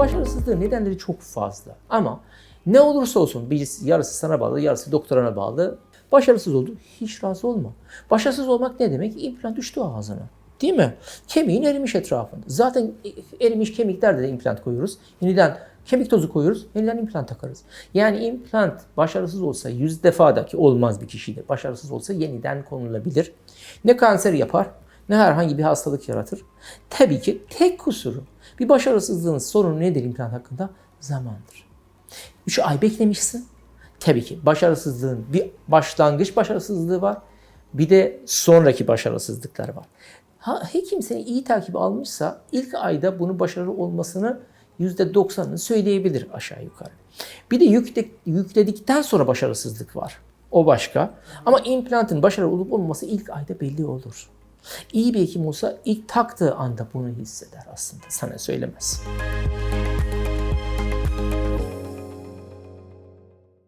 başarısızlığın nedenleri çok fazla. Ama ne olursa olsun birisi yarısı sana bağlı, yarısı doktorana bağlı. Başarısız oldu. Hiç razı olma. Başarısız olmak ne demek? İmplant düştü ağzına. Değil mi? Kemiğin erimiş etrafında. Zaten erimiş kemiklerde de implant koyuyoruz. Yeniden kemik tozu koyuyoruz. Yeniden implant takarız. Yani implant başarısız olsa 100 defadaki olmaz bir kişide. Başarısız olsa yeniden konulabilir. Ne kanser yapar ne herhangi bir hastalık yaratır. Tabii ki tek kusuru bir başarısızlığın sorunu nedir implant hakkında? Zamandır. 3 ay beklemişsin. Tabii ki başarısızlığın bir başlangıç başarısızlığı var. Bir de sonraki başarısızlıklar var. Ha, hekim seni iyi takip almışsa ilk ayda bunu başarılı olmasını %90'ını söyleyebilir aşağı yukarı. Bir de yükle, yükledikten sonra başarısızlık var. O başka. Ama implantın başarılı olup olmaması ilk ayda belli olur. İyi bir hekim olsa ilk taktığı anda bunu hisseder aslında. Sana söylemez.